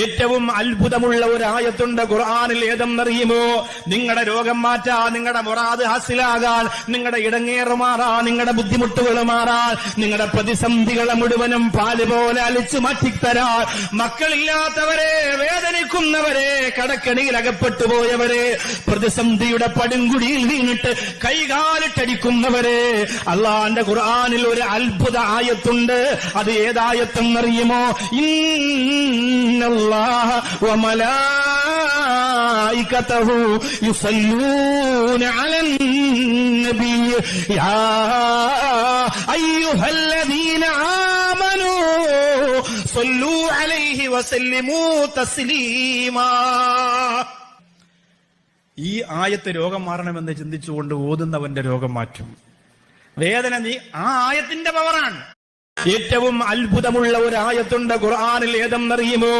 ഏറ്റവും അത്ഭുതമുള്ള ഒരു ആയത്തുണ്ട് ഖുർആനിൽ ഏതെന്നറിയുമോ? നിങ്ങളുടെ രോഗം മാറ്റാ നിങ്ങളുടെ മൊറാദ് ഹാസിലാകാൻ നിങ്ങളുടെ ഇടങ്ങേറ് മാറാ നിങ്ങളുടെ ബുദ്ധിമുട്ടുകൾ മാറാൻ നിങ്ങളുടെ പ്രതിസന്ധികളെ മുഴുവനും പാൽ പോലെ അലിച്ചു മാറ്റിത്തരാ. മക്കളില്ലാത്തവരെ വേദനിക്കുന്നവരെ കടക്കണിയിൽ അകപ്പെട്ടു പോയവരെ പ്രതിസന്ധിയുടെ പടുങ്കുടിയിൽ വീണിട്ട് കൈകാലിട്ടടിക്കുന്നവരെ അള്ളാന്റെ ഖുർആാനിൽ ഒരു അത്ഭുത ആയത്തുണ്ട്. അത് ഏതായത്തെന്നറിയുമോ? ഇന്നല്ലാഹ وملائكته يصلون على النبي يا أيها الذين آمنوا صلوا عليه وسلموا تسليما ഈ ആയത്ത് രോഗം മാറണമെന്ന് ചിന്തിച്ചുകൊണ്ട് ഓതുന്നവന്റെ രോഗം മാറ്റും വേദന നീ ആ ആയത്തിന്റെ പവറാണ് ഏറ്റവും അത്ഭുതമുള്ള ഒരു ആയത്തുണ്ട് ഖുർആനിൽ ഏതെന്നറിയുമോ